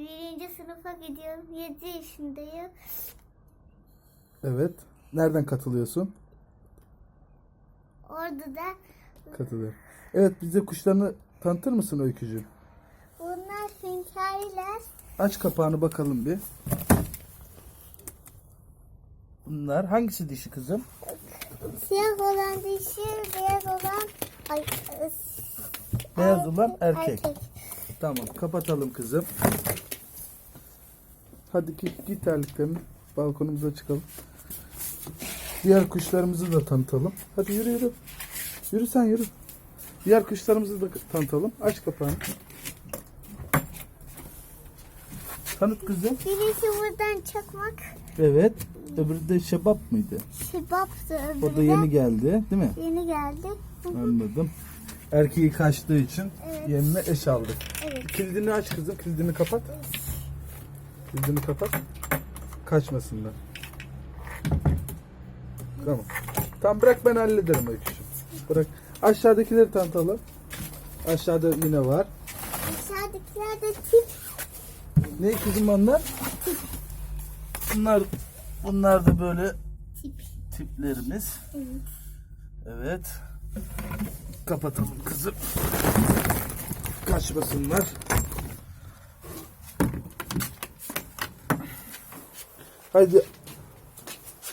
birinci sınıfa gidiyorum. 7 yaşındayım. Evet. Nereden katılıyorsun? Orada da Katılıyorum. Evet bize kuşlarını tanıtır mısın Öykücüğüm? bunlar hünkârlar. Aç kapağını bakalım bir. Bunlar hangisi dişi kızım? Siyah olan dişi, beyaz olan ay, e, Beyaz olan erkek. Tamam kapatalım kızım. Hadi git, git terliklerini. Balkonumuza çıkalım. Diğer kuşlarımızı da tanıtalım. Hadi yürü yürü. Yürü sen yürü. Diğer kuşlarımızı da tanıtalım. Aç kapağını. Tanıt kızım. Birisi buradan çakmak. Evet. Öbürü de şebap mıydı? Şibaptı öbürü O da yeni geldi değil mi? yeni geldi. Anladım. Erkeği kaçtığı için Evet. yerine eş aldık. Evet. Kilidini aç kızım. Kilidini kapat. Kilidini kapat. Kaçmasınlar. Tamam. Tamam bırak ben hallederim Öyküşüm. Bırak. Aşağıdakileri tanıtalım. Aşağıda yine var. Aşağıdakiler de tip. Ne kızım onlar? Bunlar bunlar da böyle Tip. tiplerimiz. Evet. Evet. Kapatalım kızım. Kaçmasınlar. Hadi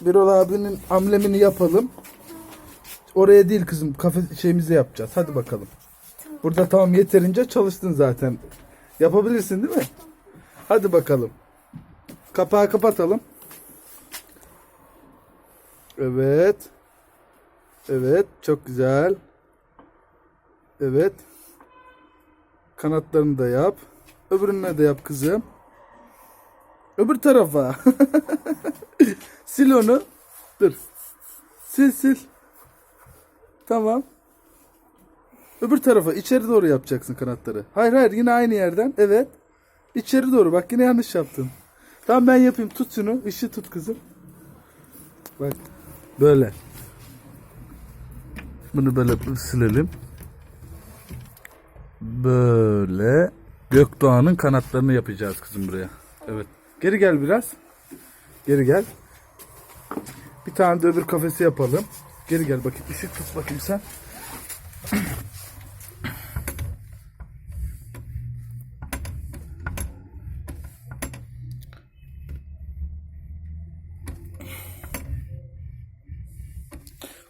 Birol abinin amblemini yapalım. Oraya değil kızım kafe şeyimizi yapacağız. Hadi bakalım. Burada tamam yeterince çalıştın zaten. Yapabilirsin değil mi? Hadi bakalım. Kapağı kapatalım. Evet. Evet, çok güzel. Evet. Kanatlarını da yap. Öbürüne de yap kızım. Öbür tarafa. sil onu. Dur. Sil sil. Tamam. Öbür tarafa içeri doğru yapacaksın kanatları. Hayır hayır yine aynı yerden. Evet. İçeri doğru. Bak yine yanlış yaptın. Tamam ben yapayım. Tut şunu. Işığı tut kızım. Bak. Böyle. Bunu böyle silelim. Böyle Gökdoğan'ın kanatlarını yapacağız kızım buraya. Evet. Geri gel biraz. Geri gel. Bir tane de öbür kafesi yapalım. Geri gel bakayım. Işık tut bakayım sen.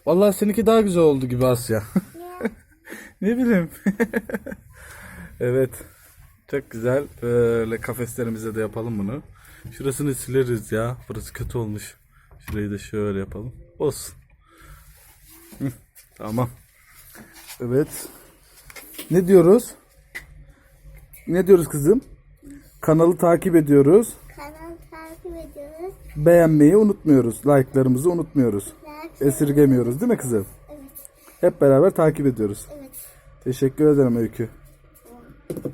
Vallahi seninki daha güzel oldu gibi Asya. ne bileyim. evet. Çok güzel. Böyle kafeslerimize de yapalım bunu. Şurasını sileriz ya. Burası kötü olmuş. Şurayı da şöyle yapalım. Olsun. Hı, tamam. Evet. Ne diyoruz? Ne diyoruz kızım? Kanalı takip ediyoruz. Kanal takip ediyoruz. Beğenmeyi unutmuyoruz. Like'larımızı unutmuyoruz. Like. Esirgemiyoruz değil mi kızım? Evet. Hep beraber takip ediyoruz. Evet. Teşekkür ederim Öykü. Tamam.